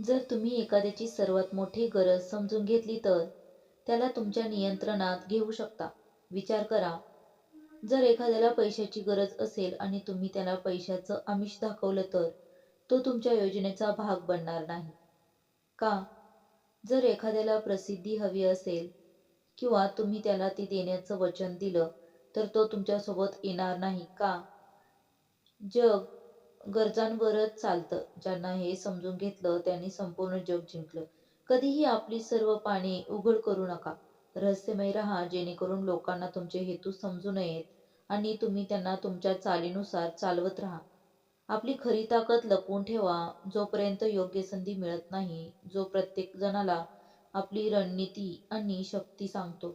जर तुम्ही एखाद्याची सर्वात मोठी गरज समजून घेतली तर त्याला तुमच्या नियंत्रणात घेऊ शकता. विचार करा, जर एखाद्याला पैशाची गरज असेल आणि तुम्ही त्याला पैशाचं आमिष दाखवलं तर तो तुमच्या योजनेचा भाग बनणार नाही. का? जर एखाद्याला प्रसिद्धी हवी असेल किंवा तुम्ही त्याला ती देण्याचं वचन दिलं तर तो तुमच्यासोबत येणार नाही. का? जग गरजांवरच चालतं. ज्यांना हे समजून घेतलं त्यांनी संपूर्ण जग जिंकलं. कधीही आपली सर्व पाने उघड करू नका. रहस्यमय राहा जेणेकरून लोकांना तुमचे हेतू समजू नयेत आणि तुम्ही त्यांना तुमच्या चालीनुसार चालवत राहा. आपली खरी ताकद लपवून ठेवा जोपर्यंत योग्य संधी मिळत नाही. जो प्रत्येक जणाला आपली रणनीती आणि शक्ती सांगतो,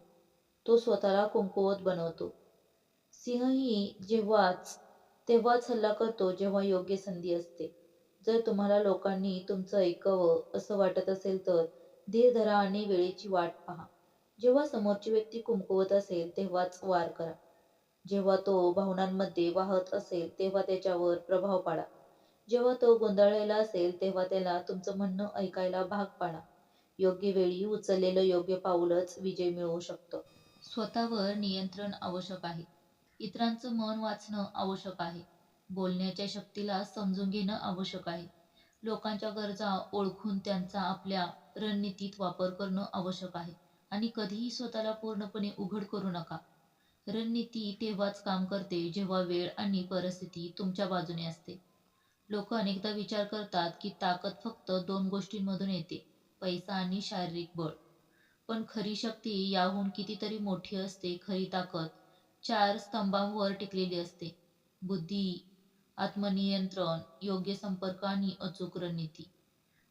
तो स्वतःला कुंकुवत बनवतो. सिंहही तेव्हाच हल्ला करतो जेव्हा योग्य संधी असते. जर तुम्हाला लोकांनी तुमचं ऐकावं असं वाटत असेल तर धीर धरा आणि वेळेची वाट पहा. जेव्हा समोरची व्यक्ती कुमकुवत असेल तेव्हाच वार करा. जेव्हा तो भावनांमध्ये वाहत असेल तेव्हा त्याच्यावर प्रभाव पाडा. जेव्हा तो गोंधळलेला असेल तेव्हा त्याला तुमचं म्हणणं ऐकायला भाग पाडा. योग्य वेळी उचललेलं योग्य पाऊलच विजय मिळवू शकतं. स्वतःवर नियंत्रण आवश्यक आहे. इतरांचं मन वाचणं आवश्यक आहे. बोलण्याच्या शक्तीला समजून घेणं आवश्यक आहे. लोकांच्या गरजा ओळखून त्यांचा आपल्या रणनीतीत वापर करणं आवश्यक आहे. आणि कधीही स्वतःला पूर्णपणे उघड करू नका. रणनीती तेव्हाच काम करते जेव्हा वेळ आणि परिस्थिती तुमच्या बाजूने असते. लोक अनेकदा विचार करतात की ताकद फक्त दोन गोष्टींमधून येते, पैसा आणि शारीरिक बळ. पण खरी शक्ती याहून कितीतरी मोठी असते. खरी ताकद चार स्तंभांवर टिकलेली असते. बुद्धी, आत्मनियंत्रण, योग्य संपर्क आणि अचूक रणनीती.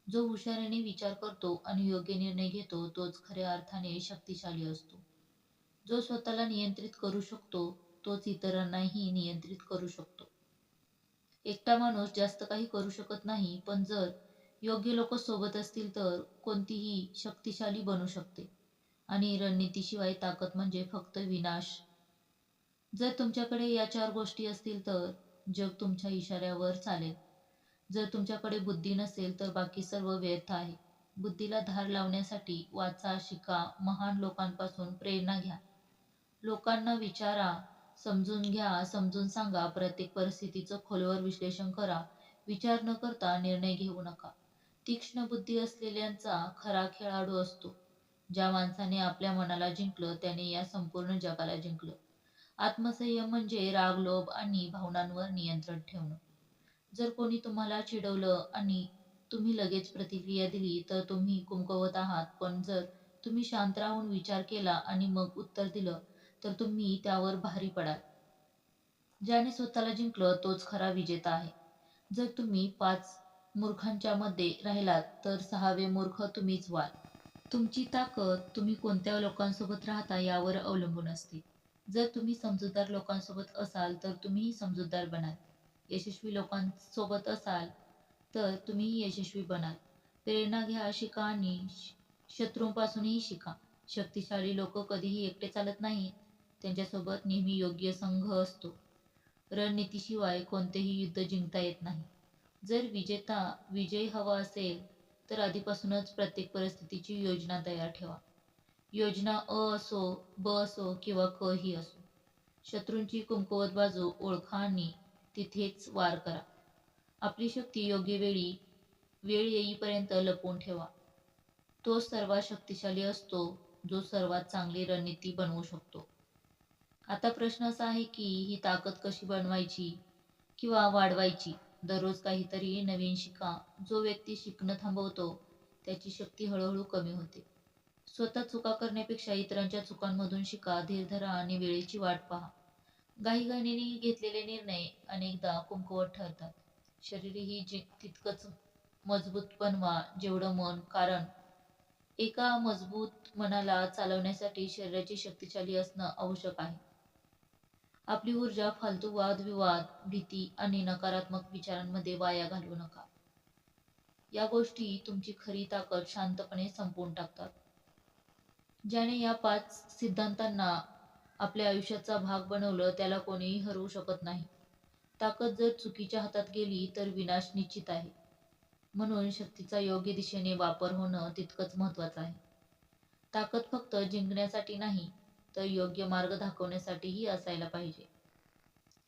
जो हुशारीने विचार करतो आणि योग्य निर्णय घेतो तोच खऱ्या अर्थाने शक्तिशाली असतो. जो स्वतःला नियंत्रित करू शकतो तोच इतरांनाही नियंत्रित करू शकतो. एकटा माणूस जास्त काही करू शकत नाही पण जर योग्य लोक सोबत असतील तर कोणतीही शक्तिशाली बनू शकते. आणि रणनीतीशिवाय ताकद म्हणजे फक्त विनाश. जर तुमच्याकडे या चार गोष्टी असतील तर जग तुमच्या इशाऱ्यावर चालेल. जर तुमच्याकडे बुद्धी नसेल तर बाकी सर्व व्यर्थ आहे. बुद्धीला धार लावण्यासाठी वाचा, शिका, महान लोकांपासून प्रेरणा घ्या. लोकांना विचारा, समजून घ्या, समजून सांगा. प्रत्येक परिस्थितीचं खोलवर विश्लेषण करा. विचार न करता निर्णय घेऊ नका. तीक्ष्ण बुद्धी असलेल्यांचा खरा खेळाडू असतो. ज्या माणसाने आपल्या मनाला जिंकलं त्याने या संपूर्ण जगाला जिंकलं. आत्मसंयम म्हणजे राग, लोभ आणि भावनांवर नियंत्रण ठेवणं. जर कोणी तुम्हाला चिडवलं आणि तुम्ही लगेच प्रतिक्रिया दिली तर तुम्ही कुमकवत आहात. पण जर तुम्ही शांत राहून विचार केला आणि मग उत्तर दिलं तर तुम्ही त्यावर भारी पडाल. ज्याने स्वतःला जिंकलं तोच खरा विजेता आहे. जर तुम्ही पाच मूर्खांच्या मध्ये राहिलात तर सहावे मूर्ख तुम्हीच व्हाल. तुमची ताकद तुम्ही कोणत्या लोकांसोबत राहता यावर अवलंबून असते. जर तुम्ही समजूतदार लोकांसोबत असाल तर तुम्हीही समजूतदार बनाल. यशस्वी लोकांसोबत असाल तर तुम्हीही यशस्वी बनाल. प्रेरणा घ्या, शिका आणि शत्रूंपासूनही शिका. शक्तिशाली लोक कधीही एकटे चालत नाहीत. त्यांच्यासोबत नेहमी योग्य संघ असतो. रणनीतीशिवाय कोणतेही युद्ध जिंकता येत नाही. जर विजेता विजय हवा असेल तर आधीपासूनच प्रत्येक परिस्थितीची योजना तयार ठेवा. योजना अ असो, ब असो किंवा क ही असो. शत्रूंची कुंकुवत बाजू ओळखा आणि तिथेच वार करा. आपली शक्ती योग्य वेळी वेळ येईपर्यंत लपवून ठेवा. तो सर्वात शक्तिशाली असतो जो सर्वात चांगली रणनीती बनवू शकतो. आता प्रश्न असा आहे की ही ताकद कशी बनवायची किंवा वाढवायची? दररोज काहीतरी नवीन शिका. जो व्यक्ती शिकणं थांबवतो त्याची शक्ती हळूहळू कमी होते. स्वतः चुका करण्यापेक्षा इतरांच्या चुकांमधून शिका. धीर धरा आणि वेळेची वाट पहा. घाईघाईने घेतलेले निर्णय अनेकदा कुमकुवत ठरतात. शरीरही तितकंच मजबूत बनवा जेवढं मन. कारण एका मजबूत मनाला चालवण्यासाठी शरीराची शक्तिशाली असणं आवश्यक आहे. आपली ऊर्जा फालतू वादविवाद, भीती आणि नकारात्मक विचारांमध्ये वाया घालवू नका. या गोष्टी तुमची खरी ताकद शांतपणे संपवून टाकतात. ज्याने या पाच सिद्धांतांना आपल्या आयुष्याचा भाग बनवलं त्याला कोणीही हरवू शकत नाही. ताकद जर चुकीच्या हातात गेली तर विनाश निश्चित आहे. म्हणून शक्तीचा योग्य दिशेने वापर होणं तितकंच महत्त्वाचं आहे ताकद फक्त जिंकण्यासाठी नाही तर योग्य मार्ग दाखवण्यासाठीही असायला पाहिजे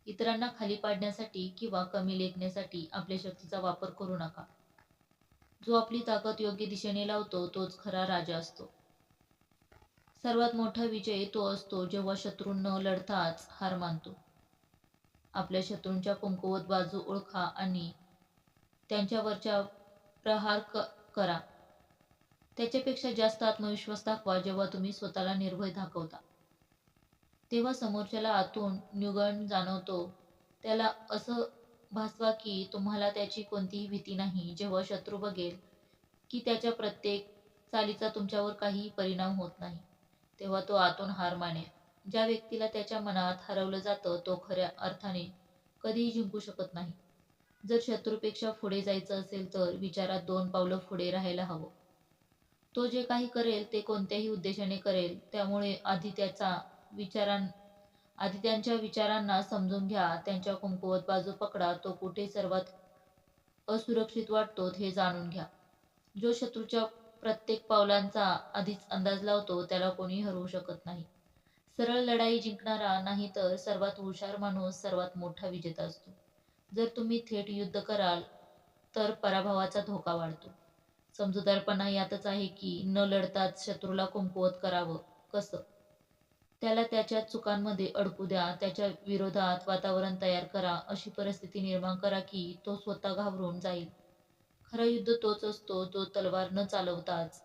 इतरांना खाली पाडण्यासाठी किंवा कमी लेखण्यासाठी आपल्या शक्तीचा वापर करू नका जो आपली ताकद योग्य दिशेने लावतो तोच खरा राजा असतो सर्वात मोठा विजय तो असतो जेव्हा शत्रू न लढताच हार मानतो. आपल्या शत्रूंच्या कमकुवत बाजू ओळखा आणि त्यांच्यावरच्या प्रहार क करा. त्याच्यापेक्षा जास्त आत्मविश्वास दाखवा जेव्हा तुम्ही स्वतःला निर्भय दाखवता. तेव्हा समोरच्याला आतून न्यूगण जाणवतो. त्याला असं भासवा की तुम्हाला त्याची कोणतीही भीती नाही. जेव्हा शत्रू बघेल की त्याच्या प्रत्येक चालीचा तुमच्यावर काही परिणाम होत नाही. तेव्हा तो आतून हार माने. ज्या व्यक्तीला त्याच्या मनात हरवलं जातं तो खऱ्या अर्थाने कधीही जिंकू शकत नाही. जर शत्रूपेक्षा पुढे जायचं असेल तर विचारात दोन पावलं पुढे राहायला हवं. तो जे काही करेल ते कोणत्याही उद्देशाने करेल त्यामुळे आधी त्याचा विचारां आधी त्यांच्या विचारांना समजून घ्या त्यांच्या कुंकुवत बाजू पकडा तो कुठे सर्वात असुरक्षित वाटतो हे जाणून घ्या. जो शत्रूच्या प्रत्येक पावलांचा आधीच अंदाज लावतो त्याला कोणी हरवू शकत नाही. सरळ लढाई जिंकणारा नाही तर सर्वात हुशार माणूस सर्वात मोठा विजेता असतो. जर तुम्ही थेट युद्ध कराल तर पराभवाचा धोका वाढतो. समजूतदारपणा यातच आहे की न लढताच शत्रूला कमकुवत करावं कसं? त्याला त्याच्या चुकांमध्ये अडकू द्या त्याच्या विरोधात वातावरण तयार करा अशी परिस्थिती निर्माण करा की तो स्वतः घाबरून जाईल. खरा युद्ध तोच असतो जो तलवार न चालवताच.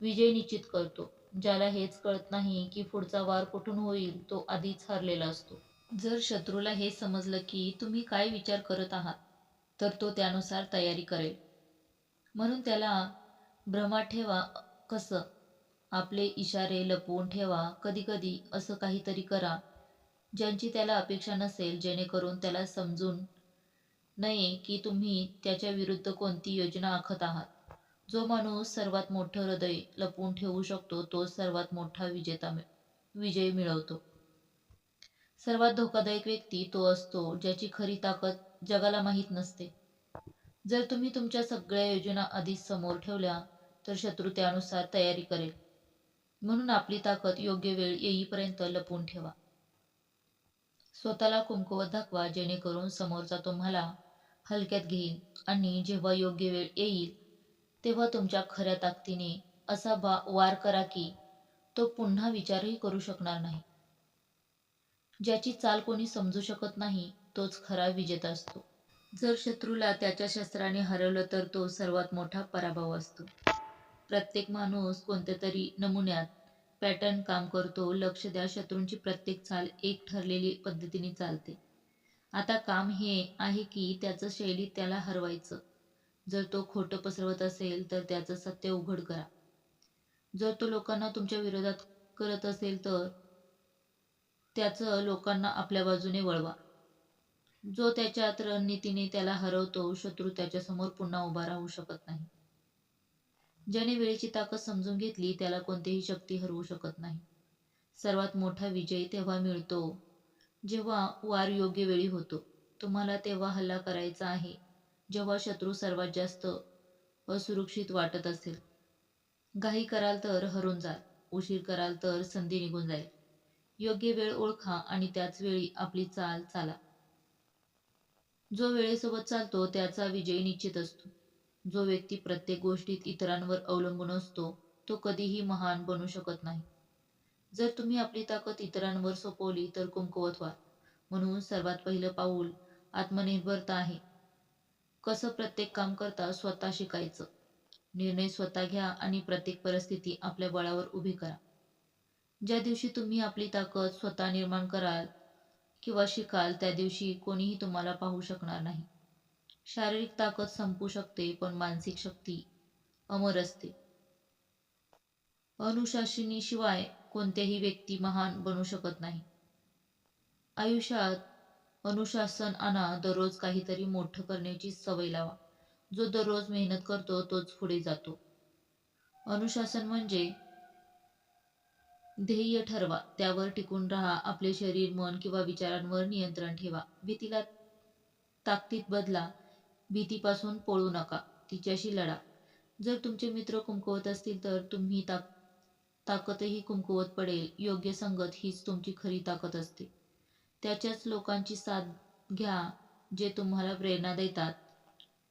विजय निश्चित करतो. ज्याला हेच कळत नाही की पुढचा वार कुठून होईल तो आधीच हरलेला असतो. जर शत्रूला हे समजलं की तुम्ही काय विचार करत आहात तर तो त्यानुसार तयारी करेल. म्हणून त्याला भ्रमात ठेवा कसं? आपले इशारे लपवून ठेवा कधीकधी असं काहीतरी करा ज्यांची त्याला अपेक्षा नसेल जेणेकरून त्याला समजून नये की तुम्ही त्याच्या विरुद्ध कोणती योजना आखत आहात. जो माणूस सर्वात मोठं हृदय लपवून ठेवू शकतो तो सर्वात मोठा विजेता विजय मिळवतो. सर्वात धोकादायक व्यक्ती तो असतो ज्याची खरी ताकद जगाला माहीत नसते. जर तुम्ही तुमच्या सगळ्या योजना आधीच समोर ठेवल्या तर शत्रू त्यानुसार तयारी करेल. म्हणून आपली ताकद योग्य वेळ येईपर्यंत लपवून ठेवा. स्वतःला कुमकुवत दाखवा जेणेकरून समोरचा तुम्हाला हलक्यात घेईल आणि जेव्हा योग्य वेळ येईल तेव्हा तुमच्या खऱ्या ताकदीने असा बा वार करा की तो पुन्हा विचारही करू शकणार नाही. ज्याची चाल कोणी समजू शकत नाही तोच खरा विजेता असतो. जर शत्रूला त्याच्या शस्त्राने हरवलं तर तो सर्वात मोठा पराभव असतो. प्रत्येक माणूस कोणत्या तरी नमुन्यात पॅटर्न काम करतो लक्ष द्या शत्रूंची प्रत्येक चाल एक ठरलेली पद्धतीने चालते. आता काम हे आहे की त्याचं शैलीत त्याला हरवायचं. जर तो खोटं पसरवत असेल तर त्याचं सत्य उघड करा. जर तो लोकांना तुमच्या विरोधात करत असेल तर त्याचं लोकांना आपल्या बाजूने वळवा. जो त्याच्यात रणनीतीने त्याला हरवतो शत्रू त्याच्यासमोर पुन्हा उभा राहू शकत नाही. ज्याने वेळेची ताकद समजून घेतली त्याला कोणतीही शक्ती हरवू शकत नाही. सर्वात मोठा विजय तेव्हा मिळतो जेव्हा वार योग्य वेळी होतो तुम्हाला तेव्हा हल्ला करायचा आहे जेव्हा शत्रू सर्वात जास्त असुरक्षित वाटत असेल. घाई कराल तर हरून जाल उशीर कराल तर संधी निघून जाईल. योग्य वेळ ओळखा आणि त्याच वेळी आपली चाल चाला. जो वेळेसोबत चालतो त्याचा विजय निश्चित असतो. जो व्यक्ती प्रत्येक गोष्टीत इतरांवर अवलंबून असतो तो कधीही महान बनू शकत नाही. जर तुम्ही आपली ताकद इतरांवर सोपवली तर कुमकुवत व्हाल म्हणून सर्वात पहिलं पाऊल आत्मनिर्भरता आहे. कसं प्रत्येक काम करता स्वतः शिकायचं? निर्णय स्वतः घ्या आणि प्रत्येक परिस्थिती आपल्या बळावर उभी करा. ज्या दिवशी तुम्ही आपली ताकद स्वतः निर्माण कराल किंवा शिकाल त्या दिवशी कोणीही तुम्हाला पाहू शकणार नाही. शारीरिक ताकद संपू शकते पण मानसिक शक्ती अमर असते. अनुशासनीशिवाय कोणत्याही व्यक्ती महान बनू शकत नाही. आयुष्यात अनुशासन आणा दररोज काहीतरी मोठं करण्याची सवय लावा. जो दररोज मेहनत करतो तोच पुढे जातो. अनुशासन म्हणजे ध्येय ठरवा त्यावर टिकून राहा आपले शरीर मन किंवा विचारांवर नियंत्रण ठेवा. भीतीला ताकदीत बदला भीतीपासून पळू नका तिच्याशी लढा. जर तुमचे मित्र कुमकवत असतील तर तुम्ही ताक ताकदही कुमकुवत पडेल. योग्य संगत हीच तुमची खरी ताकद असते. त्याच्याच लोकांची साथ घ्या जे तुम्हाला प्रेरणा देतात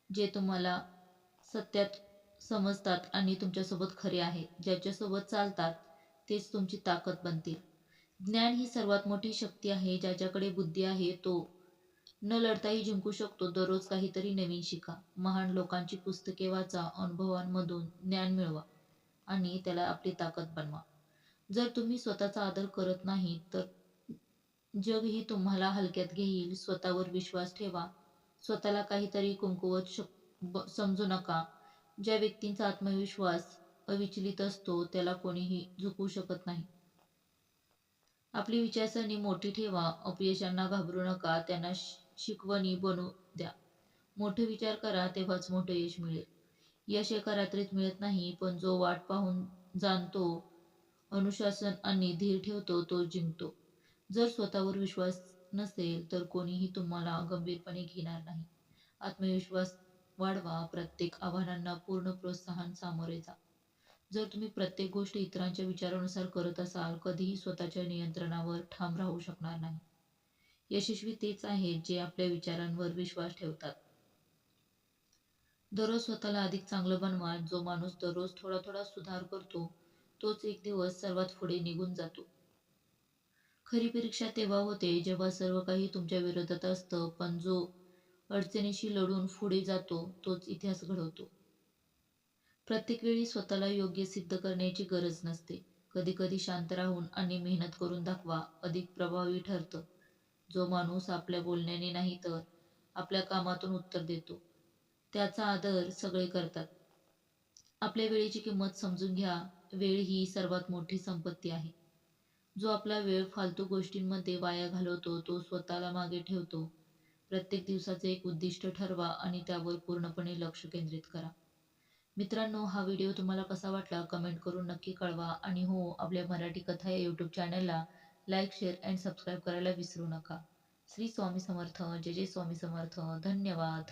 जे तुम्हाला सत्यात समजतात आणि तुमच्यासोबत खरे आहेत ज्याच्यासोबत चालतात तेच तुमची ताकद बनतील. ज्ञान ही सर्वात मोठी शक्ती आहे. ज्याच्याकडे बुद्धी आहे तो न लढताही जिंकू शकतो. दररोज काहीतरी नवीन शिका. महान लोकांची पुस्तके वाचा अनुभवांमधून ज्ञान मिळवा. आणि त्याला आपली ताकद बनवा. जर तुम्ही स्वतःचा आदर करत नाही तर जगही तुम्हाला हलक्यात घेईल. स्वतःवर विश्वास ठेवा. स्वतःला काहीतरी कुमकुवत शक समजू नका. ज्या व्यक्तींचा आत्मविश्वास अविचलित असतो त्याला कोणीही झुकवू शकत नाही. आपली विचारसरणी मोठी ठेवा. अपयशांना घाबरू नका. त्यांना शिकवणी बनू द्या. मोठे विचार करा तेव्हाच मोठं यश मिळेल. यश एका रात्रीत मिळत नाही पण जो वाट पाहून जाणतो अनुशासन आणि धीर ठेवतो तो जिंकतो. जर स्वतःवर विश्वास नसेल तर कोणीही तुम्हाला गंभीरपणे घेणार नाही. आत्मविश्वास वाढवा प्रत्येक आव्हानांना पूर्ण प्रोत्साहन सामोरे जा. जर तुम्ही प्रत्येक गोष्ट इतरांच्या विचारानुसार करत असाल कधीही स्वतःच्या नियंत्रणावर ठाम राहू शकणार नाही. यशस्वी तेच आहेत जे आपल्या विचारांवर विश्वास ठेवतात. दररोज स्वतःला अधिक चांगलं बनवा जो माणूस दररोज थोडा थोडा सुधार करतो तोच एक दिवस सर्वात पुढे निघून जातो. खरी परीक्षा तेव्हा होते जेव्हा सर्व काही तुमच्या विरोधात असतं पण जो अडचणीशी लढून पुढे जातो तोच इतिहास घडवतो. प्रत्येक वेळी स्वतःला योग्य सिद्ध करण्याची गरज नसते. कधी कधी शांत राहून आणि मेहनत करून दाखवा अधिक प्रभावी ठरतं. जो माणूस आपल्या बोलण्याने नाही तर आपल्या कामातून उत्तर देतो. त्याचा आदर सगळे करतात. आपल्या वेळेची किंमत समजून घ्या. वेळ ही सर्वात मोठी संपत्ती आहे. जो आपला वेळ फालतू गोष्टींमध्ये वाया घालवतो तो स्वतःला मागे ठेवतो. प्रत्येक दिवसाचे एक उद्दिष्ट ठरवा आणि त्यावर पूर्णपणे लक्ष केंद्रित करा. मित्रांनो हा व्हिडिओ तुम्हाला कसा वाटला कमेंट करून नक्की कळवा. आणि हो आपल्या मराठी कथा या यूट्यूब चॅनलला लाईक शेअर अँड सबस्क्राईब करायला विसरू नका. श्री स्वामी समर्थ. जय जय स्वामी समर्थ. धन्यवाद.